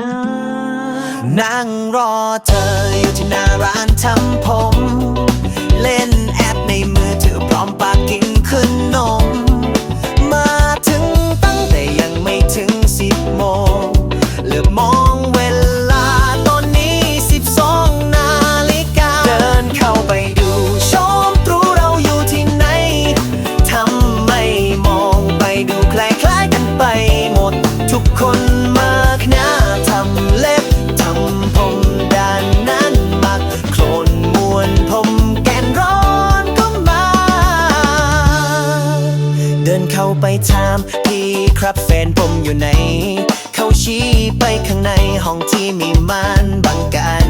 นั่งรอเธออยู่ที่หน้าร้านทำผม เล่นแอปในมือถือพร้อมปากกินขนม มาถึงตั้งแต่ยังไม่ถึงสิบโมง ไปถามพี่ครับแฟนผมอยู่ไหน เขาชี้ไปข้างในห้องที่มีม่านบังกัน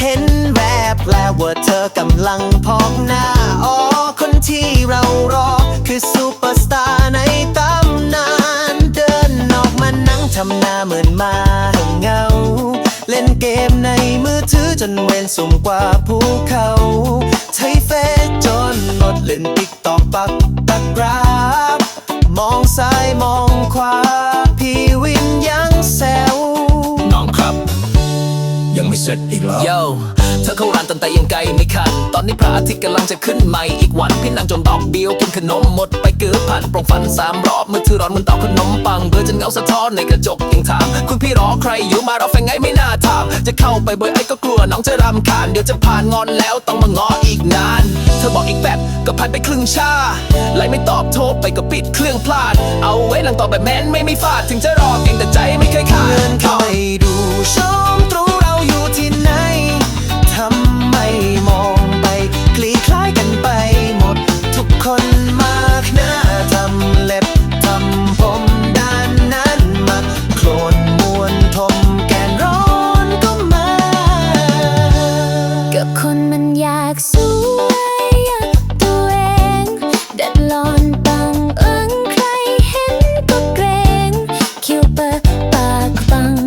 เห็นแวบแล้วว่าเธอกำลังพอกหน้าอ๋อคนที่เรารอ คือซูเปอร์สตาร์ในตำนาน เดินออกมานั่งทำหน้าเหมือนมาเหงา เล่นเกมในมือถือจนเวนสูงกว่าภูเขาใช้เฟซจนหมดเล่นติ๊กตอกปักตะกรา มองซ้ายมองขวา พี่วินยังแซวน้องครับ ยังไม่เสร็จอีกเหรอโย เธอเข้าร้านตั้งแต่ยังไกลไม่คัน ตอนนี้พระอาทิตย์กำลังจะขึ้นใหม่อีกวัน พี่นั่งจนดอกเบี้ยวกินขนมหมดไปเกือบพันปรงฟันสามรอบมือถือร้อนเหมันเตาขนมปังเบื่อจนเงาสะท้อนในกระจกยังถาม คุณพี่รอใครอยู่มารอแฟนไงไม่น่าถาม จะเข้าไปบ่อยไอ้ก็กลัวน้องจะรำคาญเดี๋ยวจะผ่านงอนแล้วต้องมางออีกนาน เธอบอกอีกแบบก็ผ่านไปครึ่งชาไล่ไม่ตอบโทรไปก็ปิดเครื่องพลาด เอาไว้หลังตอบแบบแมนไม่มีฟาดถึงจะรอเก่งแต่ใจไม่เคยขาดเดินเข้าไปดูชม ป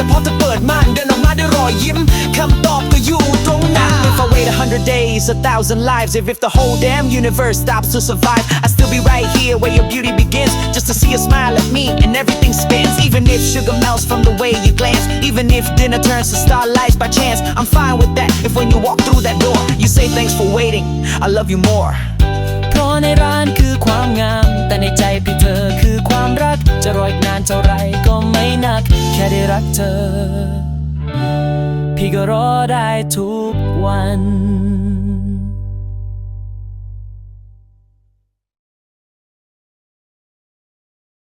แต่พอเธอเปิดม่านเดินออกมาด้วยรอยยิ้มคำตอบก็อยู่ตรงหน้า If I wait a hundred days, a thousand lives, if if the whole damn universe stops to survive, I'd still be right here where your beauty begins, just to see a smile at me and everything spins. Even if sugar melts from the way you glance, even if dinner turns to starlight by chance, I'm fine with that. If when you walk through that door, you say thanks for waiting, I love you more. เพราะในร้านคือความงาม แต่ในใจพี่เธอคือความรัก จะรออีกนานเท่าไรก็ไม่นัก แค่ ได้รักเธอ พี่ก็รอได้ทุกวัน